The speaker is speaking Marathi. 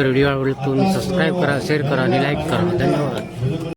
व व्हिडिओ आवडला तुम्ही सबस्क्राईब करा शेअर करा आणि लाईक करा. धन्यवाद.